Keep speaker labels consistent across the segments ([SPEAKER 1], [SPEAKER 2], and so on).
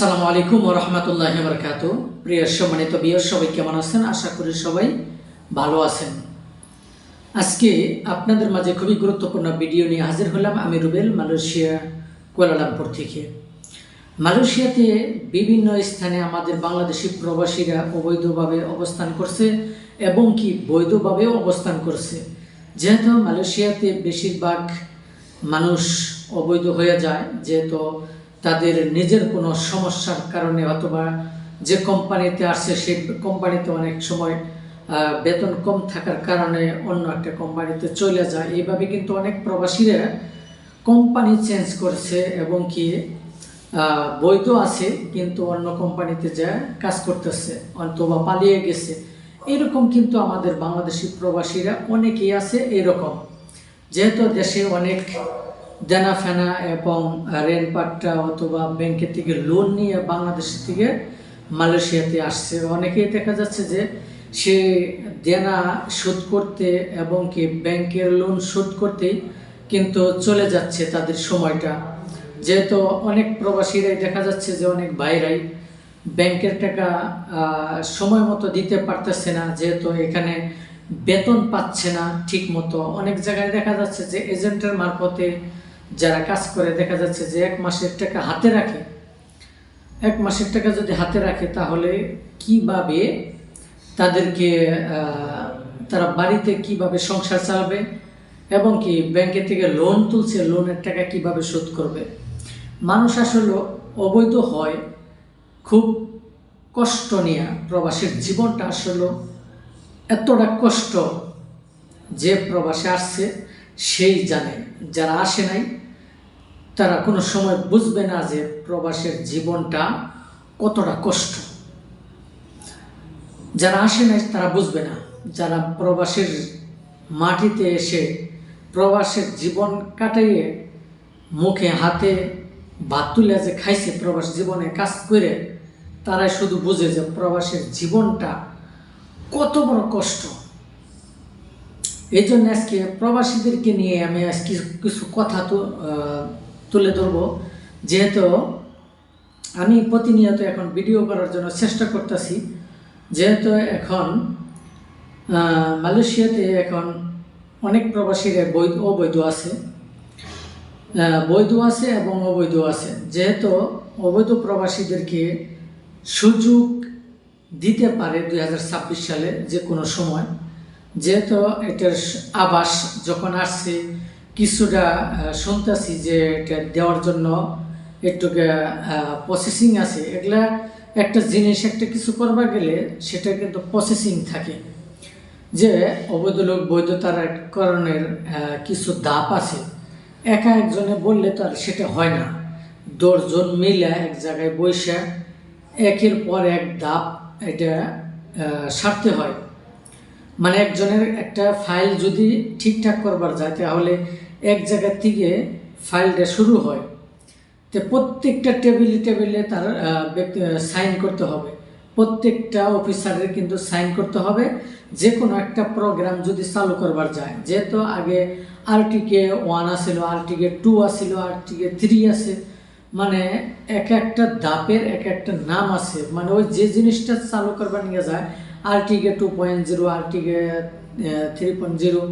[SPEAKER 1] আসসালামু আলাইকুম রহমতুল্লাহ বরকাত প্রিয় সম্মানিত বিয় সবাই কেমন আছেন? আশা করি সবাই ভালো আছেন। আজকে আপনাদের মাঝে খুবই গুরুত্বপূর্ণ ভিডিও নিয়ে হাজির হলাম আমি রুবেল, মালয়েশিয়া কুয়ালালামপুর থেকে। মালয়েশিয়াতে বিভিন্ন স্থানে আমাদের বাংলাদেশি প্রবাসীরা অবৈধভাবে অবস্থান করছে এবং কি বৈধভাবেও অবস্থান করছে। যেহেতু মালয়েশিয়াতে বেশিরভাগ মানুষ অবৈধ হয়ে যায়, যেহেতু তাদের নিজের কোনো সমস্যার কারণে অথবা যে কোম্পানিতে আসছে সেই কোম্পানিতে অনেক সময় বেতন কম থাকার কারণে অন্য একটা কোম্পানিতে চলে যায়। এইভাবে কিন্তু অনেক প্রবাসীরা কোম্পানি চেঞ্জ করছে এবং কি বৈধ আছে, কিন্তু অন্য কোম্পানিতে যা কাজ করতেছে, অথবা পালিয়ে গেছে। এরকম কিন্তু আমাদের বাংলাদেশি প্রবাসীরা অনেকেই আছে, এরকম। যেহেতু দেশে অনেক দেনা ফেনা এবং রেন পাট্টা অথবা ব্যাংকের থেকে লোন নিয়ে বাংলাদেশ থেকে মালয়েশিয়াতে আসছে। অনেকেই দেখা যাচ্ছে যে সে দেনা শোধ করতে এবং কি ব্যাংকের লোন শোধ করতেই কিন্তু চলে যাচ্ছে তাদের সময়টা। যেহেতু অনেক প্রবাসীরাই দেখা যাচ্ছে যে অনেক বাইরাই ব্যাংকের টাকা সময় মতো দিতে পারতেছে না, যেহেতু এখানে বেতন পাচ্ছে না ঠিক মতো অনেক জায়গায় দেখা যাচ্ছে যে এজেন্টের মারফতে যারা কাজ করে, দেখা যাচ্ছে যে এক মাসের টাকা হাতে রাখে, এক মাসের টাকা যদি হাতে রাখে, তাহলে কীভাবে তাদেরকে তারা বাড়িতে কীভাবে সংসার চালাবে এবং কি ব্যাংকে থেকে লোন তুলছে লোনের টাকা কীভাবে শোধ করবে? মানুষ আসলে অবৈধ হয়, খুব কষ্ট নিয়ে প্রবাসের জীবনটা আসলে এতটা কষ্ট যে প্রবাসে আসছে। সেই জানে, যারা আসে নাই, তারা কোনো সময় বুঝবে না যে প্রবাসের জীবনটা কতটা কষ্ট। যারা আসে নাই, তারা বুঝবে না। যারা প্রবাসের মাটিতে এসে প্রবাসের জীবন কাটাইয়ে মুখে, হাতে ভাত তুলে যে খাইছে, প্রবাস জীবনে কাজ করে, তারাই শুধু বুঝে যে প্রবাসের জীবনটা কত বড় কষ্ট। এই জন্য আজকে প্রবাসীদেরকে নিয়ে আমি আজকে কিছু কথা তো তুলে ধরবো। যেহেতু আমি প্রতিনিয়ত এখন ভিডিও করার জন্য চেষ্টা করতেছি, যেহেতু এখন মালয়েশিয়াতে এখন অনেক প্রবাসীরা বৈধ, অবৈধ আছে। বৈধ আছে এবং অবৈধ আছে। যেহেতু অবৈধ প্রবাসীদেরকে সুযোগ দিতে পারে দু হাজার ছাব্বিশ সালে যে কোনো সময়। যেহেতু এটার আবাস যখন আসছে কিছুটা শুনতেছি যে এটা দেওয়ার জন্য একটু প্রসেসিং আছে। এগুলা একটা জিনিস একটা কিছু করবার গেলে সেটা কিন্তু প্রসেসিং থাকে। যে অবৈধ লোক বৈধতার করণের আহ, কিছু ধাপ আছে। একা একজনে বললে তো আর সেটা হয় না। দশজন মিলে এক জায়গায় বসে একের পর এক ধাপ এটা সারতে হয়। মানে একজনের একটা ফাইল যদি ঠিকঠাক করবার যায়, তাহলে এক জায়গা থেকে ফাইলটা শুরু হয়। তো প্রত্যেকটা টেবিলে টেবিলে তার সাইন করতে হবে। প্রত্যেকটা অফিসারের কিন্তু সাইন করতে হবে। যে কোনো একটা প্রোগ্রাম যদি চালু করবার যায়, যেহেতু আগে আরটিকে ওয়ান আসিল আরটিকে টু আসিল আরটিকে থ্রি আছে মানে এক একটা দাপের এক একটা নাম আছে। মানে ওই যে জিনিসটা চালু করবার নিয়ে যায় RTK two point zero RTK three point zero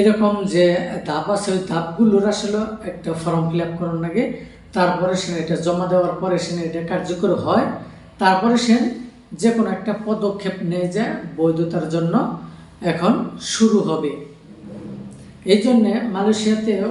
[SPEAKER 1] এরকম যে ধাপ আছে, ওই ধাপগুলোর আসলে একটা ফর্ম ফিল আপ করার লাগে তারপরে সে এটা জমা দেওয়ার পরে সে এটা কার্যকর হয়। তারপরে সে যে কোনো একটা পদক্ষেপ নিয়ে যায় বৈধতার জন্য এখন শুরু হবে। এই জন্যে মালয়েশিয়াতেও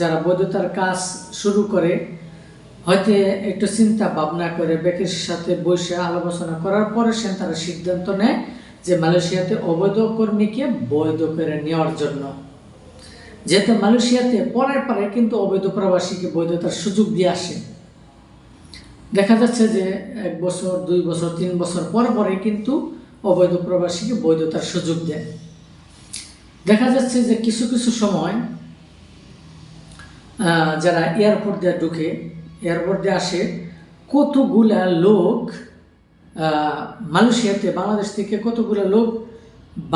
[SPEAKER 1] যারা বৈধতার কাজ শুরু করে হয়তো একটু চিন্তা ভাবনা করে ব্যক্তির সাথে বসে আলোচনা করার পরে সে তারা সিদ্ধান্ত নেয় যে মালয়েশিয়াতে অবৈধ কর্মীকে বৈধ করে নেওয়ার জন্য। যেহেতু মালয়েশিয়াতে পরের পরে কিন্তু অবৈধ প্রবাসীকে বৈধতার সুযোগ দিয়ে আসে। দেখা যাচ্ছে যে এক বছর, দুই বছর, তিন বছর পর পরে কিন্তু অবৈধ প্রবাসীকে বৈধতার সুযোগ দেয়। দেখা যাচ্ছে যে কিছু কিছু সময় যারা এয়ারপোর্ট দিয়ে ঢুকে এয়ারপোর্ট দিয়ে আসে, কতগুলা লোক মালয়েশিয়াতে, বাংলাদেশ থেকে কতগুলা লোক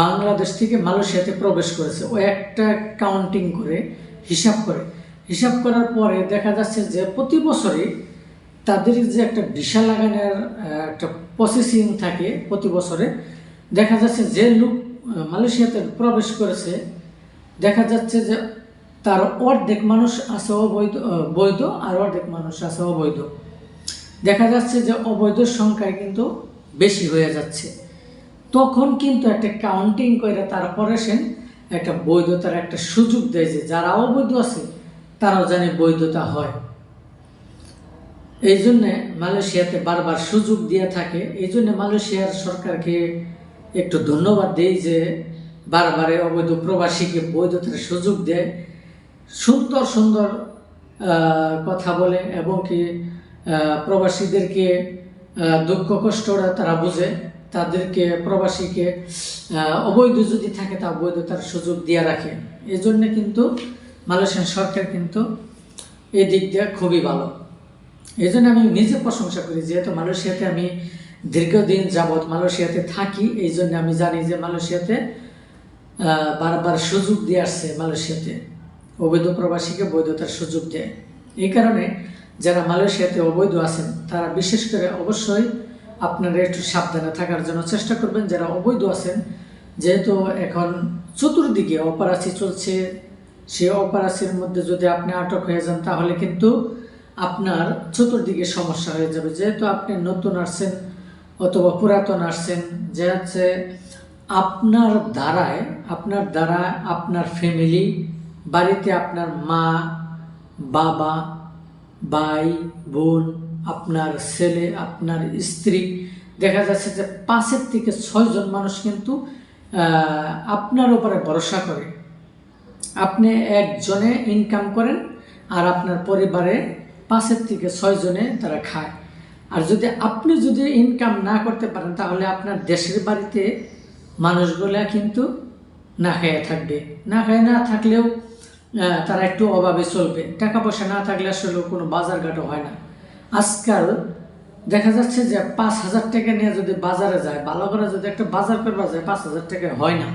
[SPEAKER 1] বাংলাদেশ থেকে মালয়েশিয়াতে প্রবেশ করেছে? ও একটা কাউন্টিং করে, হিসাব করে। হিসাব করার পরে দেখা যাচ্ছে যে প্রতি বছরে তাদের যে একটা ভিসা লাগানোর একটা প্রসেসিং থাকে প্রতি বছরে, দেখা যাচ্ছে যে লোক মালয়েশিয়াতে প্রবেশ করেছে, দেখা যাচ্ছে যে তার অর্ধেক মানুষ আছে অবৈধ বৈধ আর অর্ধেক মানুষ আছে অবৈধ দেখা যাচ্ছে যে অবৈধ সংখ্যায় কিন্তু বেশি হয়ে যাচ্ছে। তখন কিন্তু একটা কাউন্টিং করে তারপরে সেন একটা বৈধতার একটা সুযোগ দেয় যে যারা অবৈধ আছে, তারাও জানে বৈধতা হয়। এই জন্যে মালয়েশিয়াতে বারবার সুযোগ দিয়ে থাকে। এই জন্য মালয়েশিয়ার সরকারকে একটু ধন্যবাদ দেই যে বারবারে অবৈধ প্রবাসীকে বৈধতার সুযোগ দেয়। সুন্দর সুন্দর কথা বলে এবং কি প্রবাসীদেরকে দুঃখ কষ্টটা তারা বুঝে। তাদেরকে, প্রবাসীকে অবৈধ যদি থাকে তা অবৈধতার সুযোগ দিয়ে রাখে। এই জন্যে কিন্তু মালয়েশিয়ান সরকার কিন্তু এই দিক দিয়ে খুবই ভালো। এই জন্য আমি নিজে প্রশংসা করি, যেহেতু মালয়েশিয়াতে আমি দীর্ঘদিন যাবৎ মালয়েশিয়াতে থাকি এই জন্য আমি জানি যে মালয়েশিয়াতে বারবার সুযোগ দিয়ে আসছে মালয়েশিয়াতে। অবৈধ প্রবাসীকে বৈধতার সুযোগ দেয়। এই কারণে যারা মালয়েশিয়াতে অবৈধ আছেন, তারা বিশেষ করে অবশ্যই আপনারা একটু সাবধানে থাকার জন্য চেষ্টা করবেন। যারা অবৈধ আছেন, যেহেতু এখন চতুর্দিকে অপরাধী চলছে সেই অপরাধীর মধ্যে যদি আপনি আটক হয়ে যান, তাহলে কিন্তু আপনার চতুর্দিকে সমস্যা হয়ে যাবে। যেহেতু আপনি নতুন আসছেন অথবা পুরাতন আসছেন, যে হচ্ছে আপনার দ্বারায়, আপনার দ্বারা আপনার ফ্যামিলি বাড়িতে আপনার মা, বাবা, ভাই, বোন, আপনার ছেলে, আপনার স্ত্রী, দেখা যাচ্ছে যে পাঁচের থেকে ছয়জন মানুষ কিন্তু আপনার উপরে ভরসা করে। আপনি একজনে ইনকাম করেন আর আপনার পরিবারে পাঁচের থেকে ছয়জনে তারা খায়। আর যদি আপনি যদি ইনকাম না করতে পারেন, তাহলে আপনার দেশের বাড়িতে মানুষগুলা কিন্তু না খেয়ে থাকবে। না খেয়ে না থাকলেও তারা একটু অভাবে চলবে। টাকা পয়সা না থাকলে আসলে কোনো বাজার ঘাটও হয় না। আজকাল দেখা যাচ্ছে যে পাঁচ হাজার টাকা নিয়ে যদি বাজারে যায়, ভালো করে যদি একটা বাজার করবা যায়, পাঁচ হাজার টাকা হয় না।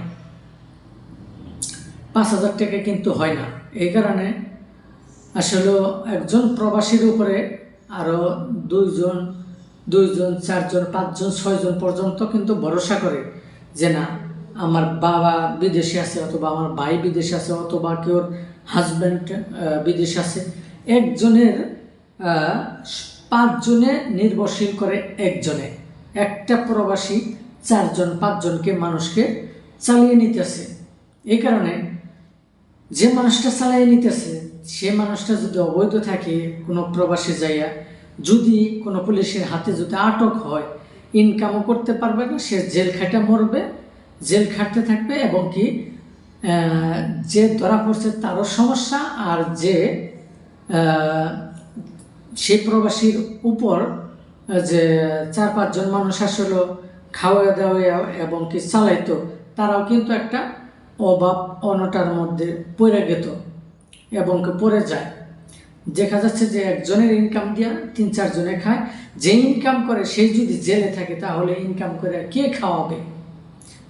[SPEAKER 1] পাঁচ হাজার টাকা কিন্তু হয় না। এই কারণে আসলে একজন প্রবাসীর উপরে আরও দুইজন দুইজন, চারজন, পাঁচজন, ছয়জন পর্যন্ত কিন্তু ভরসা করে যে না, আমার বাবা বিদেশে আছে অথবা আমার ভাই বিদেশে আছে অথবা কেউর হাজব্যান্ড বিদেশ আছে। একজনের পাঁচজনে নির্ভরশীল করে একজনে। একটা প্রবাসী চারজন, পাঁচজনকে মানুষকে চালিয়ে নিতেছে। এই কারণে যে মানুষটা চালাই নিতেছে, সে মানুষটা যদি অবৈধ থাকে, কোনো প্রবাসী যাইয়া যদি কোনো পুলিশের হাতে যদি আটক হয় ইনকামও করতে পারবে না, সে জেল খাটে মরবে, জেল খাটতে থাকবে এবং কি যে ধরা পড়ছে তারও সমস্যা আর যে সেই প্রবাসীর উপর যে চার পাঁচজন মানুষ আসলে খাওয়া দাওয়া এবং কি চালাইতো, তারাও কিন্তু একটা অভাব অনটার মধ্যে পড়ে গেত এবং পড়ে যায়। দেখা যাচ্ছে যে একজনের ইনকাম দিয়া তিন চারজনে খায়, যে ইনকাম করে সেই যদি জেলে থাকে তাহলে ইনকাম করে কে খাওয়াবে?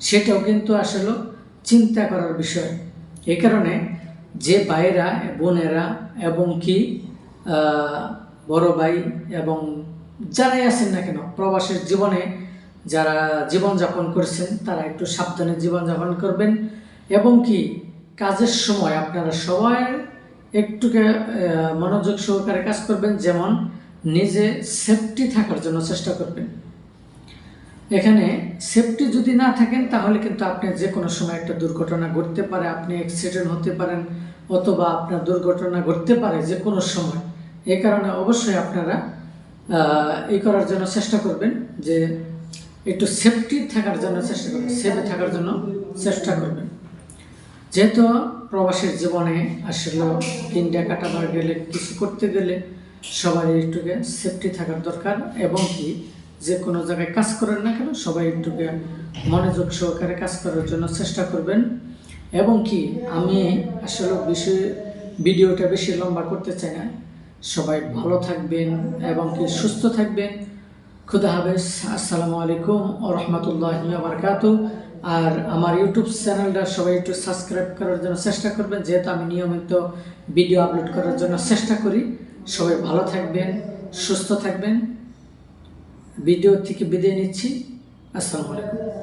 [SPEAKER 1] সেটাও কিন্তু আসলে চিন্তা করার বিষয়। এই কারণে যে ভাইয়েরা, বোনেরা এবং কি বড় ভাই এবং যারাই আছেন না কেন, প্রবাসের জীবনে যারা জীবনযাপন করছেন, তারা একটু সাবধানে জীবনযাপন করবেন এবং কি, কাজের সময় আপনারা সবাই একটুকে মনোযোগ সহকারে কাজ করবেন। যেমন নিজে সেফটি থাকার জন্য চেষ্টা করবেন। এখানে সেফটি যদি না থাকেন, তাহলে কিন্তু আপনি যে কোনো সময় একটা দুর্ঘটনা ঘটতে পারে, আপনি অ্যাক্সিডেন্ট হতে পারেন অথবা আপনার দুর্ঘটনা ঘটতে পারে যে কোনো সময়। এই কারণে অবশ্যই আপনারা এই করার জন্য চেষ্টা করবেন যে একটু সেফটি থাকার জন্য চেষ্টা করবেন সেফে থাকার জন্য চেষ্টা করবেন। যেহেতু প্রবাসীর জীবনে আসলে দিনটা কাটাবার গেলে কিছু করতে গেলে সবাই একটুকে সেফটি থাকার দরকার এবং কি যে কোনো জায়গায় কাজ করেন না কেন, সবাই একটুকে মনোযোগ সহকারে কাজ করার জন্য চেষ্টা করবেন। এবং কি, আমি আসলে বেশি ভিডিওটা বেশি লম্বা করতে চাই না। সবাই ভালো থাকবেন এবং কি সুস্থ থাকবেন। খুদা হাফেজ, আসসালামু আলাইকুম ও রহমতুল্লাহ বারকাত আর আমার ইউটিউব চ্যানেলটা সবাই একটু সাবস্ক্রাইব করার জন্য চেষ্টা করবেন, যেহেতু আমি নিয়মিত ভিডিও আপলোড করার জন্য চেষ্টা করি। সবাই ভালো থাকবেন, সুস্থ থাকবেন। ভিডিও থেকে বিদায় নিচ্ছি। আসসালামু আলাইকুম।